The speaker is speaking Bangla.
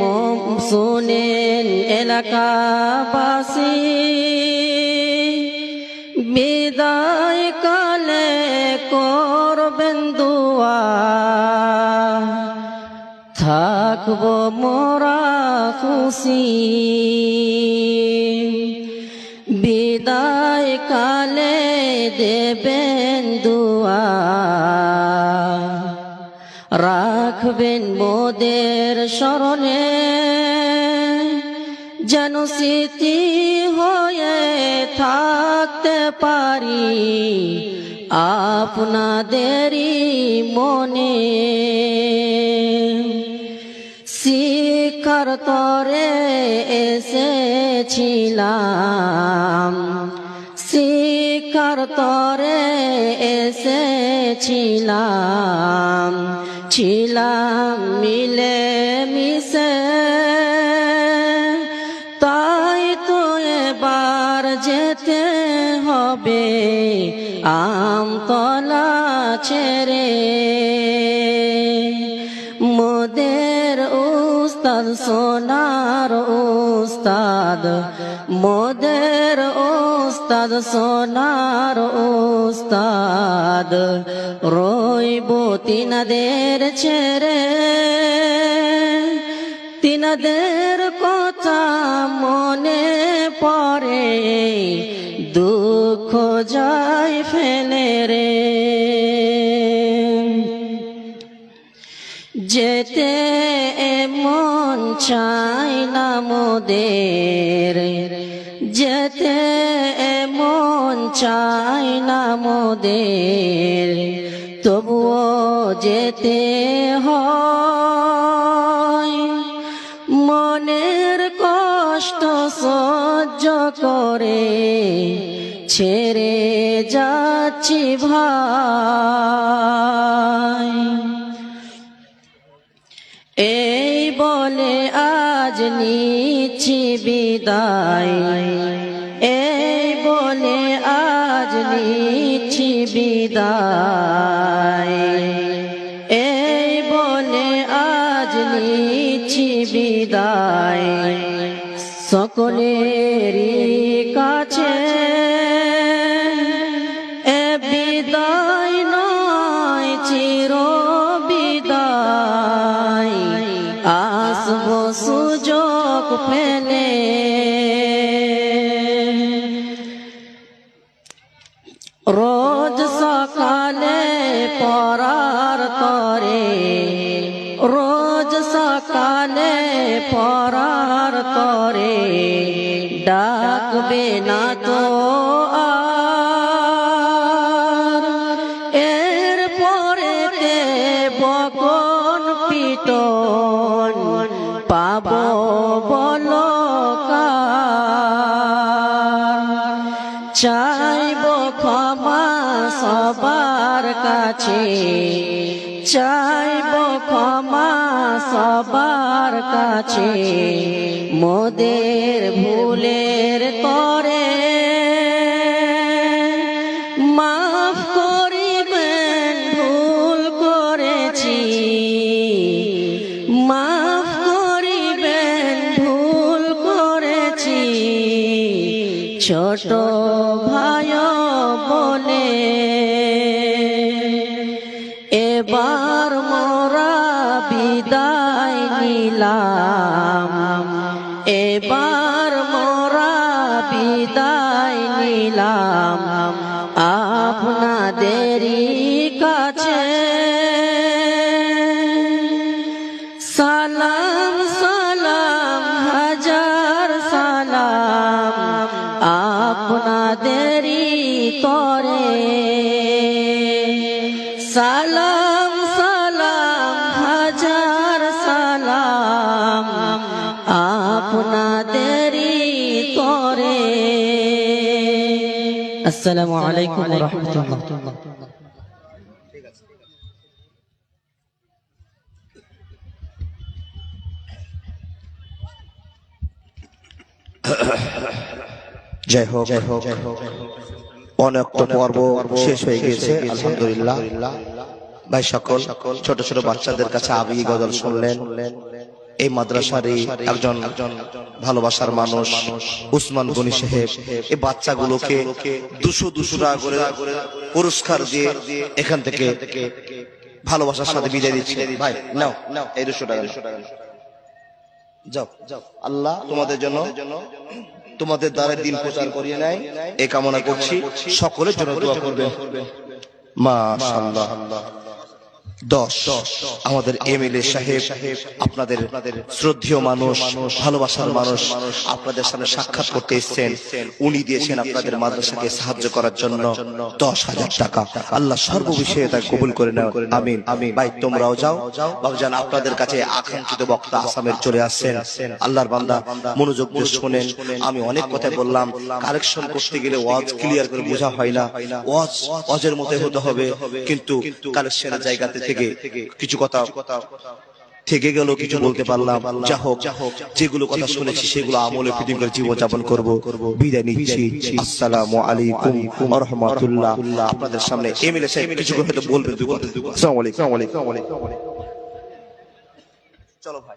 মো- শোনেন এলাকাবাসী বিদায় কালে করবেন দুয়া। থাকব মোরা খুশি। বিদায় কালে দেবেন দুয়া। রাখবেন মোদের স্মরণে, যেন স্মৃতি হয়ে থাকতে পারি আপনাদেরই মনে। শিখার তরে এসেছিলাম, শিখার তরে এসেছিলাম। ছিলাম মিলে মিশে তাই তো এবার যেতে হবে আমতলা ছেড়ে। মোদের উস্তাদ সোনার উস্তাদ মোদের উস্তাদ সোনার উস্তাদ রইব তিনাদের ছেড়ে। তিনাদের কথা মনে পড়ে, দুঃখ যায় ফেলে রে। যেতে মন চাই না মোদের, যেতে মন চাই না মোদের। যেতে হয়। মনের কষ্ট সহ্য করে ছেড়ে যাচ্ছি ভাই। এই বলে আজ নিচ্ছি বিদায়। আজ নিচ্ছি বিদায়। এই বলে আজ নিচ্ছি বিদায়। সকলেরই কাছে এ বিদায় নয় বিদায়। আসব সুযোগ পেলে রোজ সকালে পরার তরে ডাকবে না তো এর পরেতে বকন পিটন, পাব বল চাইব ক্ষমা সবার কাছে চাইব ক্ষমা সবার কাছে। মোদের ভুলের করে মাফ করিবেন, ভুল করেছি। মাফ করিবেন, ভুল করেছি। ছোট ভাই এবার মোরা বিদায় নিলাম। এবার মোরা বিদায় নিলাম। আপনাদেরই কাছে সালাম সালাম, হাজার সালাম। আপনাদেরই তরে আসসালামু আলাইকুম রহমতুল্লাহ জয় হোক জয় হোক অনেক তো পর্ব শেষ হয়ে গেছে আলহামদুলিল্লাহ। ভাই সকল ছোট ছোট বাচ্চাদের কাছে আবি গজল শুনলেন। এই মাদ্রাসারই একজন ভালোবাসার মানুষ, উসমান গনি সাহেব। এই বাচ্চাগুলোকে দুশো দুশো টাকা করে পুরস্কার দিয়ে এখান থেকে ভালোবাসার সাথে বিদায় দিচ্ছে। ভাই, নাও, এই দুশো টাকা। যাও আল্লাহ তোমাদের জন্য তোমাদের দ্বারা দিন প্রচার করিয়ে নেয়। এই কামনা করছি। সকলের জন্য দোয়া করবেন। মাশাআল্লাহ। দশ। আমাদের এমএলএ সাহেব, আপনাদের শ্রদ্ধেয় মানুষ, ভালোবাসার মানুষ, আপনাদের সামনে সাক্ষাৎ করতে এসেছেন। উনি দিয়েছেন আপনাদের মাদ্রাসাকে সাহায্য করার জন্য দশ হাজার টাকা। আল্লাহ সর্ববিষয়ে তা কবুল করে নেন আমিন আমিন। ভাই, তোমরাও যাও। বাবুজান আপনাদের কাছে আকাঙ্ক্ষিত বক্তা আসামের চলে আসছেন। আল্লাহর বান্দা, মনোযোগ দিয়ে শোনেন। আমি অনেক কথা বললাম। কালেকশন করতে গেলে ওয়াজ ক্লিয়ার করে বোঝা হয় না। ওয়াজ, ওয়াজের মতো হতে হবে। কিন্তু কালেকশনের জায়গাতে থেকে কিছু কথা থেকে গেল কিছু বলতে পারলাম। যা হোক যেগুলো কথা শুনেছি সেগুলো আমলে ফিটিং করে জীবন যাপন করব। বিদায় নিচ্ছি। আসসালামু আলাইকুম ওয়া রাহমাতুল্লাহ। আপনাদের সামনে এমএলএ সাহেব কিছু কথা হয়তো বলবেন আসসালামু আলাইকুম। আসসালামু আলাইকুম। চলো ভাই।